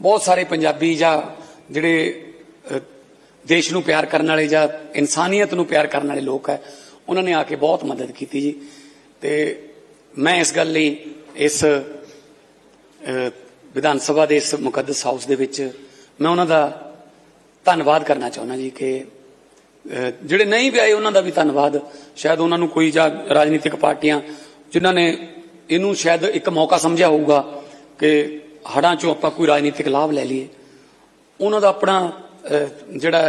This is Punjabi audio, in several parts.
ਬਹੁਤ ਸਾਰੇ ਪੰਜਾਬੀ ਜਾਂ ਜਿਹੜੇ ਦੇਸ਼ ਨੂੰ ਪਿਆਰ ਕਰਨ ਵਾਲੇ ਜਾਂ ਇਨਸਾਨੀਅਤ ਨੂੰ ਪਿਆਰ ਕਰਨ ਵਾਲੇ ਲੋਕ ਹੈ, ਉਹਨਾਂ ਨੇ ਆ ਕੇ ਬਹੁਤ ਮਦਦ ਕੀਤੀ ਜੀ। ਤੇ ਮੈਂ ਇਸ ਗੱਲ ਲਈ ਇਸ ਵਿਧਾਨ ਸਭਾ ਦੇ ਇਸ ਮੁਕੱਦਸ ਹਾਊਸ ਦੇ ਵਿੱਚ ਮੈਂ ਉਹਨਾਂ ਦਾ ਧੰਨਵਾਦ ਕਰਨਾ ਚਾਹੁੰਦਾ ਜੀ ਕਿ ਜਿਹੜੇ ਨਹੀਂ ਵੀ ਆਏ ਉਹਨਾਂ ਦਾ ਵੀ ਧੰਨਵਾਦ। ਸ਼ਾਇਦ ਉਹਨਾਂ ਨੂੰ ਕੋਈ ਜਾਂ ਰਾਜਨੀਤਿਕ ਪਾਰਟੀਆਂ ਜਿਨ੍ਹਾਂ ਨੇ ਇਹਨੂੰ ਸ਼ਾਇਦ ਇੱਕ ਮੌਕਾ ਸਮਝਿਆ ਹੋਊਗਾ ਕਿ ਹੜਾਂ ਚੋਂ ਆਪਾਂ ਕੋਈ ਰਾਜਨੀਤਿਕ ਲਾਭ ਲੈ ਲਈਏ। ਉਹਨਾਂ ਦਾ ਆਪਣਾ ਜਿਹੜਾ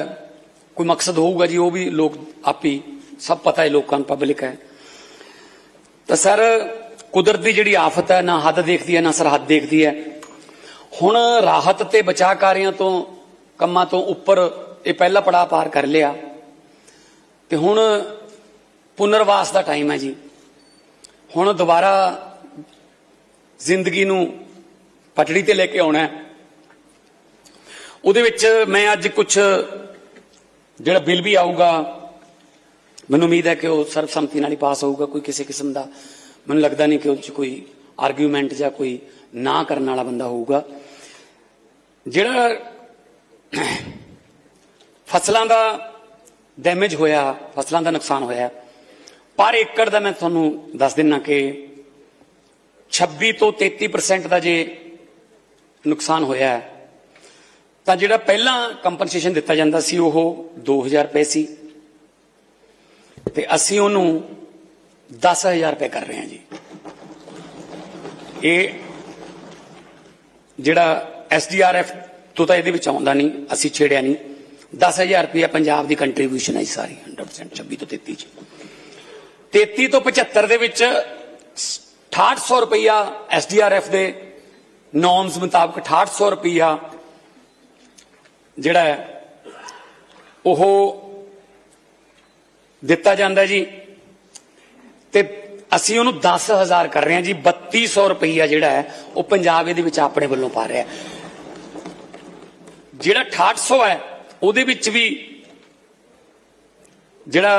ਕੋਈ ਮਕਸਦ ਹੋਊਗਾ ਜੀ, ਉਹ ਵੀ ਲੋਕ ਆਪੀ ਸਭ ਪਤਾ ਹੈ, ਲੋਕਾਂ ਨੂੰ ਪਬਲਿਕ ਹੈ। ਤਾਂ ਸਰ, ਕੁਦਰਤ ਦੀ ਜਿਹੜੀ ਆਫਤ ਹੈ, ਨਾ ਹੱਦ ਦੇਖਦੀ ਹੈ, ਨਾ ਸਰਹੱਦ ਦੇਖਦੀ ਹੈ। ਹੁਣ ਰਾਹਤ ਤੇ ਬਚਾਅ ਕਾਰਿਆਂ ਤੋਂ, ਕੰਮਾਂ ਤੋਂ ਉੱਪਰ ਇਹ ਪਹਿਲਾ ਪੜਾਅ ਪਾਰ ਕਰ ਲਿਆ। ਤੇ ਹੁਣ ਪੁਨਰਵਾਸ ਦਾ ਟਾਈਮ ਹੈ ਜੀ। ਹੁਣ ਦੁਬਾਰਾ ਜ਼ਿੰਦਗੀ ਨੂੰ ਪਟੜੀ ਤੇ ਲੈ ਕੇ ਆਉਣਾ ਉਹਦੇ ਵਿੱਚ ਮੈਂ ਅੱਜ ਕੁਝ ਜਿਹੜਾ ਬਿੱਲ ਵੀ ਆਊਗਾ, ਮੈਨੂੰ ਉਮੀਦ ਹੈ ਕਿ ਉਹ ਸਰਬਸੰਮਤੀ ਨਾਲ ਹੀ ਪਾਸ ਹੋਊਗਾ, ਕੋਈ ਕਿਸੇ ਕਿਸਮ ਦਾ ਮੈਨੂੰ ਲੱਗਦਾ ਨਹੀਂ ਕਿ ਉਹ 'ਚ ਕੋਈ ਆਰਗੂਮੈਂਟ ਜਾਂ ਕੋਈ ਨਾ ਕਰਨ ਵਾਲਾ ਬੰਦਾ ਹੋਊਗਾ। ਜਿਹੜਾ ਫਸਲਾਂ ਦਾ ਡੈਮੇਜ ਹੋਇਆ, ਫਸਲਾਂ ਦਾ ਨੁਕਸਾਨ ਹੋਇਆ, ਪਰ ਏਕੜ ਦਾ ਮੈਂ ਤੁਹਾਨੂੰ ਦੱਸ ਦਿੰਨਾ ਕਿ 26 ਤੋਂ 33% ਦਾ ਜੇ ਨੁਕਸਾਨ ਹੋਇਆ ਹੈ। ਤਾਂ ਜਿਹੜਾ ਪਹਿਲਾਂ ਕੰਪਨਸੇਸ਼ਨ ਦਿੱਤਾ ਜਾਂਦਾ ਸੀ, ਉਹ 2000 ਰੁਪਏ ਸੀ। ਤੇ ਅਸੀਂ ਉਹਨੂੰ 10000 ਰੁਪਏ ਕਰ ਰਹੇ ਹਾਂ ਜੀ। ਇਹ ਜਿਹੜਾ ਐਸਡੀਆਰਐਫ ਤੋਂ ਤਾਂ ਇਹਦੇ ਵਿੱਚ ਆਉਂਦਾ ਨਹੀਂ, ਅਸੀਂ ਛੇੜਿਆ ਨਹੀਂ। 10000 ਰੁਪਏ ਪੰਜਾਬ ਦੀ ਕੰਟਰੀਬਿਊਸ਼ਨ ਹੈ ਜੀ ਸਾਰੀ 100% 26 ਤੋਂ 33 ਚ। 33 ਤੋਂ 75 ਦੇ ਵਿੱਚ 6800 ਰੁਪਇਆ ਐਸਡੀਆਰਐਫ ਦੇ ਨੋਰਮਸ ਮੁਤਾਬਕ 6800 ਰੁਪਇਆ ਜਿਹੜਾ ਉਹ ਦਿੱਤਾ ਜਾਂਦਾ ਜੀ। ਤੇ ਅਸੀਂ ਉਹਨੂੰ 10000 ਕਰ ਰਹੇ ਹਾਂ ਜੀ 3200 ਰੁਪਈਆ ਜਿਹੜਾ ਹੈ, ਉਹ ਪੰਜਾਬ ਇਹਦੇ ਵਿੱਚ ਆਪਣੇ ਵੱਲੋਂ ਪਾ ਰਿਹਾ ਹੈ। ਜਿਹੜਾ 6800 ਹੈ, ਉਹਦੇ ਵਿੱਚ ਵੀ ਜਿਹੜਾ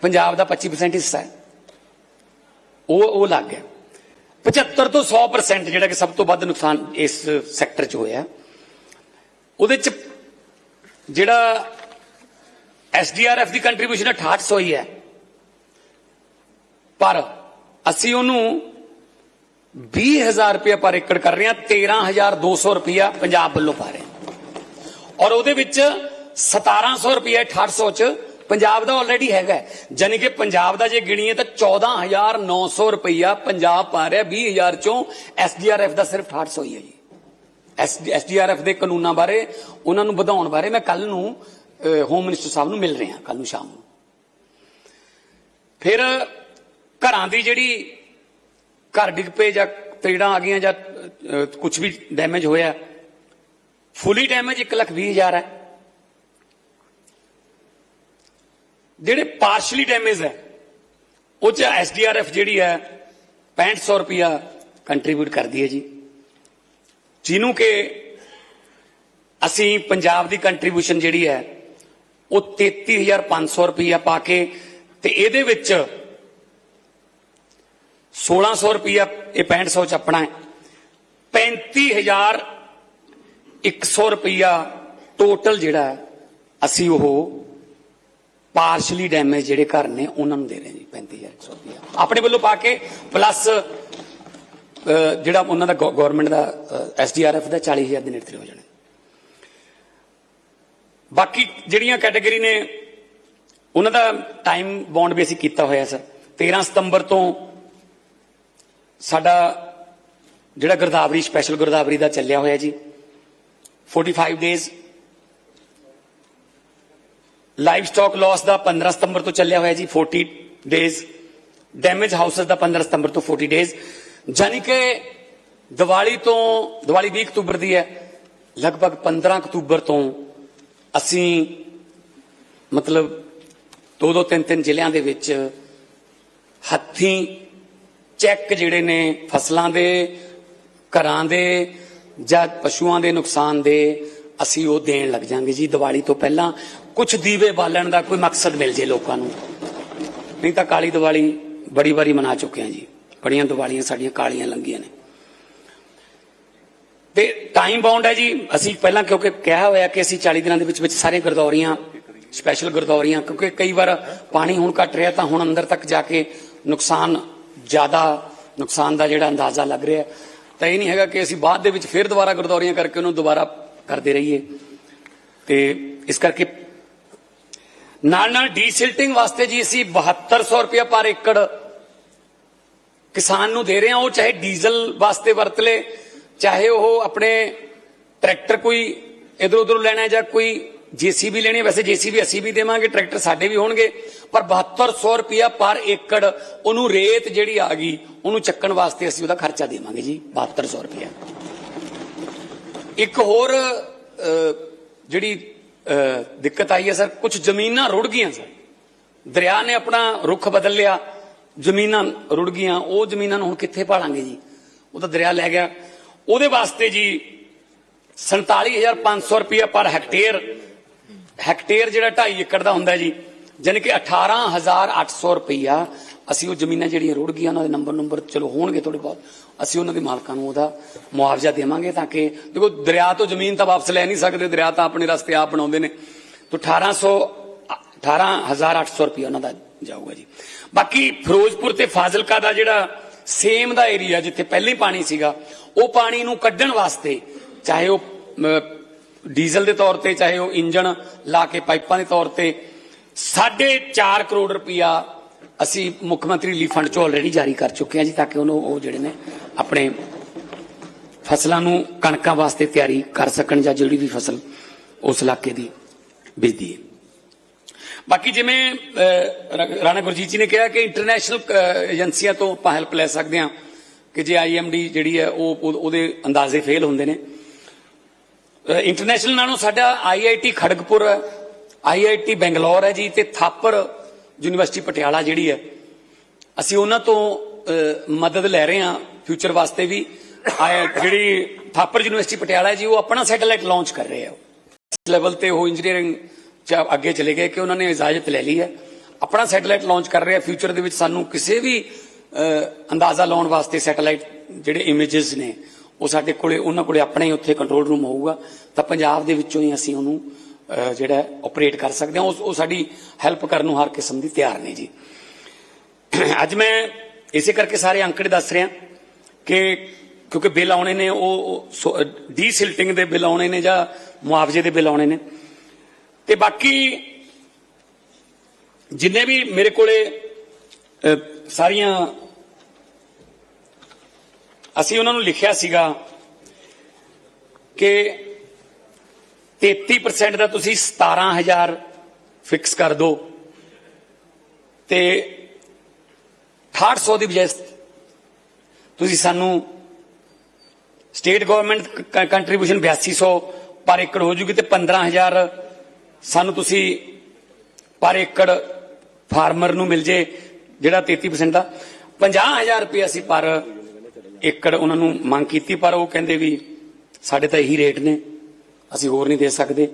ਪੰਜਾਬ ਦਾ 25% ਹਿੱਸਾ ਹੈ, ਉਹ ਉਹ ਲੱਗ ਗਿਆ। 75 ਤੋਂ 100% ਜਿਹੜਾ ਕਿ ਸਭ ਤੋਂ ਵੱਧ ਨੁਕਸਾਨ ਇਸ ਸੈਕਟਰ 'ਚ ਹੋਇਆ। ਉਹਦੇ 'ਚ ਜਿਹੜਾ ਐਸਡੀਆਰਐਫ ਦੀ ਕੰਟਰੀਬਿਊਸ਼ਨ 6800 ਹੀ ਹੈ। ਪਰ ਅਸੀਂ ਉਹਨੂੰ 20000 ਰੁਪਏ ਪਰ ਏਕੜ ਕਰ ਰਹੇ ਹਾਂ 13200 ਰੁਪਇਆ ਪੰਜਾਬ ਵੱਲੋਂ ਪਾ ਰਹੇ ਹਾਂ। ਔਰ ਉਹਦੇ ਵਿੱਚ 1700 ਰੁਪਏ 6800 ਚ ਪੰਜਾਬ ਦਾ ਆਲਰੇਡੀ ਹੈਗਾ ਜਾਨੀ ਕਿ ਪੰਜਾਬ ਦਾ ਜੇ ਗਿਣੀਏ ਤਾਂ 14900 ਰੁਪਇਆ ਪੰਜਾਬ ਪਾ ਰਿਹਾ 20000 ਚੋਂ ਐਸਡੀਆਰਐਫ ਦਾ ਸਿਰਫ 6800 ਹੀ ਹੈ ਜੀ। ਐਸਡੀਆਰਐਫ ਦੇ ਕਾਨੂੰਨਾਂ ਬਾਰੇ, ਉਹਨਾਂ ਨੂੰ ਵਧਾਉਣ ਬਾਰੇ ਮੈਂ ਕੱਲ ਨੂੰ ਹੋਮ ਮਿਨਿਸਟਰ ਸਾਹਿਬ ਨੂੰ ਮਿਲ ਰਿਹਾ ਕੱਲ ਨੂੰ ਸ਼ਾਮ ਨੂੰ। ਫਿਰ ਘਰਾਂ ਦੀ ਜਿਹੜੀ ਘਰ ਡਿੱਗ ਪਏ ਜਾਂ ਤੇੜਾਂ ਆ ਗਈਆਂ ਜਾਂ ਕੁਝ ਵੀ ਡੈਮੇਜ ਹੋਇਆ ਫੁੱਲੀ ਡੈਮੇਜ 1 ਲੱਖ ਵੀਹ ਹਜ਼ਾਰ ਹੈ। ਜਿਹੜੇ ਪਾਰਸ਼ਲੀ ਡੈਮੇਜ ਹੈ, ਉਹ ਚ ਐਸਡੀਆਰਐਫ ਜਿਹੜੀ ਹੈ 6500 ਰੁਪਿਆ ਕੰਟਰੀਬਿਊਟ ਕਰਦੀ ਹੈ ਜੀ। ਜਿਹਨੂੰ ਕਿ ਅਸੀਂ ਪੰਜਾਬ ਦੀ ਕੰਟਰੀਬਿਊਸ਼ਨ ਜਿਹੜੀ ਹੈ, ਉਹ 33500 ਰੁਪਿਆ ਪਾ ਕੇ ਤੇ ਇਹਦੇ ਵਿੱਚ 1600 ਰੁਪਿਆ ਇਹ 6500 ਚ ਆਪਣਾ ਹੈ। 35100 ਰੁਪਿਆ ਟੋਟਲ ਜਿਹੜਾ ਅਸੀਂ ਉਹ ਪਾਰਸ਼ਲੀ ਡੈਮੇਜ ਜਿਹੜੇ ਘਰ ਨੇ, ਉਹਨਾਂ ਨੂੰ ਦੇ ਰਹੇ ਹਾਂ ਜੀ 35100 ਰੁਪਿਆ ਆਪਣੇ ਵੱਲੋਂ ਪਾ ਕੇ ਪਲੱਸ ਜਿਹੜਾ ਉਹਨਾਂ ਦਾ ਗਵਰਨਮੈਂਟ ਦਾ ਐਸਡੀਆਰਐਫ ਦਾ 40000 ਦੇ ਨੇੜੇ ਹੋ ਜਾਣਾ। ਬਾਕੀ ਜਿਹੜੀਆਂ ਕੈਟਾਗਰੀ ਨੇ, ਉਹਨਾਂ ਦਾ ਟਾਈਮ ਬੌਂਡ ਵੀ ਅਸੀਂ ਕੀਤਾ ਹੋਇਆ ਸਰ। 13 ਸਤੰਬਰ ਤੋਂ ਸਾਡਾ ਜਿਹੜਾ ਗਰਦਾਵਰੀ ਸਪੈਸ਼ਲ ਗਰਦਾਵਰੀ ਦਾ ਚੱਲਿਆ ਹੋਇਆ ਜੀ 45 ਡੇਜ਼ ਲਾਈਵ ਸਟਾਕ ਲਾਸ ਦਾ 15 ਸਤੰਬਰ ਤੋਂ ਚੱਲਿਆ ਹੋਇਆ ਜੀ 40 ਡੇਜ਼ ਡੈਮੇਜ ਹਾਊਸਸ ਦਾ 15 ਸਤੰਬਰ ਤੋਂ 40 ਡੇਜ਼ ਜਾਨੀ ਕਿ ਦੀਵਾਲੀ ਤੋਂ, ਦੀਵਾਲੀ 20 ਅਕਤੂਬਰ ਦੀ ਹੈ, ਲਗਭਗ 15 ਅਕਤੂਬਰ ਤੋਂ ਅਸੀਂ ਮਤਲਬ ਦੋ ਦੋ ਤਿੰਨ ਤਿੰਨ ਜ਼ਿਲ੍ਹਿਆਂ ਦੇ ਵਿੱਚ ਹੱਥੀਂ ਚੈੱਕ ਜਿਹੜੇ ਨੇ ਫਸਲਾਂ ਦੇ, ਘਰਾਂ ਦੇ ਜਾਂ ਪਸ਼ੂਆਂ ਦੇ ਨੁਕਸਾਨ ਦੇ ਅਸੀਂ ਉਹ ਦੇਣ ਲੱਗ ਜਾਾਂਗੇ ਜੀ ਦੀਵਾਲੀ ਤੋਂ ਪਹਿਲਾਂ। ਕੁਝ ਦੀਵੇ ਬਾਲਣ ਦਾ ਕੋਈ ਮਕਸਦ ਮਿਲ ਜੇ ਲੋਕਾਂ ਨੂੰ। ਨਹੀਂ ਤਾਂ ਕਾਲੀ ਦੀਵਾਲੀ ਬੜੀ ਵਾਰੀ ਮਨਾ ਚੁੱਕੇ ਹਾਂ ਜੀ। ਬੜੀਆਂ ਦੀਵਾਲੀਆਂ ਸਾਡੀਆਂ ਕਾਲੀਆਂ ਲੰਗੀਆਂ ਨੇ। ਤੇ ਟਾਈਮ ਬਾਉਂਡ ਹੈ ਜੀ। ਅਸੀਂ ਪਹਿਲਾਂ ਕਿਉਂਕਿ ਕਿਹਾ ਹੋਇਆ ਕਿ ਅਸੀਂ 40 ਦਿਨਾਂ ਦੇ ਵਿੱਚ ਵਿੱਚ ਸਾਰੇ ਗਰਦੌਰੀਆਂ ਸਪੈਸ਼ਲ ਗਰਦੌਰੀਆਂ, ਕਿਉਂਕਿ ਕਈ ਵਾਰ ਪਾਣੀ ਹੁਣ ਘਟ ਰਿਹਾ ਤਾਂ ਹੁਣ ਅੰਦਰ ਤੱਕ ਜਾ ਕੇ ਨੁਕਸਾਨ ਜ਼ਿਆਦਾ, ਨੁਕਸਾਨ ਦਾ ਜਿਹੜਾ ਅੰਦਾਜ਼ਾ ਲੱਗ ਰਿਹਾ। ਤਾਂ ਇਹ ਨਹੀਂ ਹੈਗਾ ਕਿ ਅਸੀਂ ਬਾਅਦ ਦੇ ਵਿੱਚ ਫਿਰ ਦੁਬਾਰਾ ਗਰਦੌਰੀਆਂ ਕਰਕੇ ਉਹਨੂੰ ਦੁਬਾਰਾ ਕਰਦੇ ਰਹੀਏ। ਤੇ ਇਸ ਕਰਕੇ ਨਾਲ ਨਾਲ ਡੀਸਿਲਟਿੰਗ ਵਾਸਤੇ ਜੀ ਅਸੀਂ 7200 ਰੁਪਇਆ ਪਰ ਏਕੜ ਕਿਸਾਨ ਨੂੰ ਦੇ ਰਹੇ ਹਾਂ। ਉਹ ਚਾਹੇ ਡੀਜ਼ਲ ਵਾਸਤੇ ਵਰਤ ਲੇ, ਚਾਹੇ ਉਹ ਆਪਣੇ ਟਰੈਕਟਰ ਕੋਈ ਇਧਰ ਉਧਰ ਲੈਣਾ ਜਾਂ ਕੋਈ ਜੀਸੀਬੀ ਲੈਣੀ ਹੈ। ਵੈਸੇ ਜੀਸੀਬੀ ਅਸੀਂ ਵੀ ਦੇਵਾਂਗੇ, ਟਰੈਕਟਰ ਸਾਡੇ ਵੀ ਹੋਣਗੇ, ਪਰ 7200 ਰੁਪਇਆ ਪਰ ਏਕੜ ਉਹਨੂੰ ਰੇਤ ਜਿਹੜੀ ਆ ਗਈ, ਉਹਨੂੰ ਚੱਕਣ ਵਾਸਤੇ ਅਸੀਂ ਉਹਦਾ ਖਰਚਾ ਦੇਵਾਂਗੇ ਜੀ 7200 ਰੁਪਇਆ। ਇੱਕ ਹੋਰ ਜਿਹੜੀ ਦਿੱਕਤ ਆਈ ਹੈ ਸਰ ਕੁਝ ਜ਼ਮੀਨਾਂ ਰੁੜ ਗਈਆਂ ਸਰ। ਦਰਿਆ ਨੇ ਆਪਣਾ ਰੁੱਖ ਬਦਲ ਲਿਆ, ਜ਼ਮੀਨਾਂ ਰੁੜ ਗਈਆਂ, ਉਹ ਜ਼ਮੀਨਾਂ ਨੂੰ ਹੁਣ ਕਿੱਥੇ ਪਾਲਾਂਗੇ ਜੀ? ਉਹ ਤਾਂ ਦਰਿਆ ਲੈ ਗਿਆ। ਉਹਦੇ ਵਾਸਤੇ ਜੀ 47500 ਰੁਪਇਆ ਪਰ ਹੈਕਟੇਅਰ ਹੈਕਟੇਅਰ ਜਿਹੜਾ 2.5 ਏਕੜ ਦਾ ਹੁੰਦਾ ਜੀ, ਜਾਣੀ ਕਿ 18800 ਰੁਪਇਆ ਅਸੀਂ ਉਹ ਜ਼ਮੀਨਾਂ ਜਿਹੜੀਆਂ ਰੁੜ ਗਈਆਂ, ਉਹਨਾਂ ਦੇ ਨੰਬਰ ਨੰਬਰ ਚਲੋ ਹੋਣਗੇ ਥੋੜੇ ਬਹੁਤ। ਅਸੀਂ ਉਹਨਾਂ ਦੇ ਮਾਲਕਾਂ ਨੂੰ ਉਹਦਾ ਮੁਆਵਜ਼ਾ ਦੇਵਾਂਗੇ ਤਾਂ ਕਿ ਦੇਖੋ, ਦਰਿਆ ਤੋਂ ਜ਼ਮੀਨ ਤਾਂ ਵਾਪਸ ਲੈ ਨਹੀਂ ਸਕਦੇ। ਦਰਿਆ ਤਾਂ ਆਪਣੇ ਰਸਤੇ ਆਪ ਬਣਾਉਂਦੇ ਨੇ। ਤਾਂ 1800 18800 ਰੁਪਇਆ ਉਹਨਾਂ ਦਾ ਜਾਊਗਾ ਜੀ। ਬਾਕੀ ਫਿਰੋਜ਼ਪੁਰ ਤੇ ਫਾਜ਼ਿਲਕਾ ਦਾ ਜਿਹੜਾ ਸੇਮ ਦਾ ਏਰੀਆ ਜਿੱਥੇ ਪਹਿਲੇ ਪਾਣੀ ਸੀਗਾ, ਉਹ ਪਾਣੀ ਨੂੰ ਕੱਢਣ ਵਾਸਤੇ ਚਾਹੇ ਉਹ ਡੀਜ਼ਲ ਦੇ ਤੌਰ ਤੇ, ਚਾਹੇ ਉਹ ਇੰਜਣ ਲਾ ਕੇ ਪਾਈਪਾਂ ਦੇ ਤੌਰ ਤੇ 4.5 ਕਰੋੜ ਰੁਪਇਆ ਅਸੀਂ ਮੁੱਖ ਮੰਤਰੀ ਰਿਲੀਫ ਫੰਡ ਚੋਂ ਆਲਰੇਡੀ ਜਾਰੀ ਕਰ ਚੁੱਕੇ ਹਾਂ ਜੀ ਤਾਂ ਕਿ ਉਹਨੂੰ ਉਹ ਜਿਹੜੇ ਨੇ ਆਪਣੇ ਫਸਲਾਂ ਨੂੰ ਕਣਕਾਂ ਵਾਸਤੇ ਤਿਆਰੀ ਕਰ ਸਕਣ ਜਾਂ ਜਿਹੜੀ ਵੀ ਫਸਲ ਉਸ ਇਲਾਕੇ ਦੀ ਬੀਜਦੀ ਹੈ। ਬਾਕੀ ਜਿਵੇਂ ਰਾਣਾ ਗੁਰਜੀਤ ਜੀ ਨੇ ਕਿਹਾ ਕਿ ਇੰਟਰਨੈਸ਼ਨਲ ਏਜੰਸੀਆਂ ਤੋਂ ਆਪਾਂ ਹੈਲਪ ਲੈ ਸਕਦੇ ਹਾਂ ਕਿ ਜੇ ਆਈਐਮਡੀ ਜਿਹੜੀ ਹੈ ਉਹ ਉਹਦੇ ਅੰਦਾਜ਼ੇ ਫੇਲ ਹੁੰਦੇ ਨੇ। ਇੰਟਰਨੈਸ਼ਨਲ ਨਾਲੋਂ ਸਾਡਾ ਆਈਆਈਟੀ ਖੜਗਪੁਰ ਹੈ ਆਈਆਈਟੀ ਬੈਂਗਲੌਰ ਹੈ ਜੀ ਤੇ ਥਾਪਰ ਯੂਨੀਵਰਸਿਟੀ ਪਟਿਆਲਾ ਜਿਹੜੀ ਹੈ, ਅਸੀਂ ਉਹਨਾਂ ਤੋਂ ਮਦਦ ਲੈ ਰਹੇ ਹਾਂ ਫਿਊਚਰ ਵਾਸਤੇ ਵੀ। ਜਿਹੜੀ ਥਾਪਰ ਯੂਨੀਵਰਸਿਟੀ ਪਟਿਆਲਾ ਹੈ ਜੀ, ਉਹ ਆਪਣਾ ਸੈਟੇਲਾਈਟ ਲਾਂਚ ਕਰ ਰਹੇ ਆ ਇਸ ਲੈਵਲ ਤੇ ਉਹ ਇੰਜੀਨੀਅਰਿੰਗ ਚ ਅੱਗੇ ਚਲੇ ਗਏ ਕਿ ਉਹਨਾਂ ਨੇ ਇਜਾਜ਼ਤ ਲੈ ਲਈ ਹੈ। ਆਪਣਾ ਸੈਟੇਲਾਈਟ ਲਾਂਚ ਕਰ ਰਹੇ ਆ। ਫਿਊਚਰ ਦੇ ਵਿੱਚ ਸਾਨੂੰ ਕਿਸੇ ਵੀ ਅੰਦਾਜ਼ਾ ਲਾਉਣ ਵਾਸਤੇ ਸੈਟੇਲਾਈਟ ਜਿਹੜੇ ਇਮੇजेस ਨੇ, ਉਹ ਸਾਡੇ ਕੋਲੇ, ਉਹਨਾਂ ਕੋਲੇ ਆਪਣਾ ਹੀ ਉੱਥੇ ਕੰਟਰੋਲ ਰੂਮ ਹੋਊਗਾ। ਤਾਂ ਪੰਜਾਬ ਦੇ ਵਿੱਚੋਂ ਹੀ ਅਸੀਂ ਉਹਨੂੰ ਜਿਹੜਾ ਆਪਰੇਟ ਕਰ ਸਕਦੇ ਹਾਂ ਉਹ ਉਹ ਸਾਡੀ ਹੈਲਪ ਕਰਨ ਨੂੰ ਹਰ ਕਿਸਮ ਦੀ ਤਿਆਰ ਨੇ ਜੀ। ਅੱਜ ਮੈਂ ਇਸੇ ਕਰਕੇ ਸਾਰੇ ਅੰਕੜੇ ਦੱਸ ਰਿਹਾ ਕਿ ਕਿਉਂਕਿ ਬਿੱਲ ਆਉਣੇ ਨੇ, ਉਹ ਡੀਸਿਲਟਿੰਗ ਦੇ ਬਿੱਲ ਆਉਣੇ ਨੇ ਜਾਂ ਮੁਆਵਜ਼ੇ ਦੇ ਬਿੱਲ ਆਉਣੇ ਨੇ। ਤੇ ਬਾਕੀ ਜਿੰਨੇ ਵੀ ਮੇਰੇ ਕੋਲੇ ਸਾਰੀਆਂ ਅਸੀਂ ਉਹਨਾਂ ਨੂੰ ਲਿਖਿਆ ਸੀਗਾ ਕਿ 33% ਦਾ ਤੁਸੀਂ 17000 ਫਿਕਸ ਕਰ ਦਿਓ ਤੇ 6800 ਦੀ ਬਜਾਏ ਤੁਸੀਂ ਸਾਨੂੰ ਸਟੇਟ ਗਵਰਨਮੈਂਟ ਕੰਟਰੀਬਿਊਸ਼ਨ 8200 ਪਰ ਏਕੜ ਹੋ ਜੂਗੀ ਤੇ 15000 ਸਾਨੂੰ ਤੁਸੀਂ ਪਰ ਏਕੜ ਫਾਰਮਰ ਨੂੰ ਮਿਲ ਜੇ, ਜਿਹੜਾ 33% ਦਾ। 50000 ਰੁਪਏ ਅਸੀਂ ਪਰ ਏਕੜ ਉਹਨਾਂ ਨੂੰ ਮੰਗ ਕੀਤੀ, ਪਰ ਉਹ ਕਹਿੰਦੇ ਵੀ ਸਾਡੇ ਤਾਂ ਇਹੀ ਰੇਟ ਨੇ। ਅਸੀਂ ਹੋਰ ਨਹੀਂ ਦੇ ਸਕਦੇ।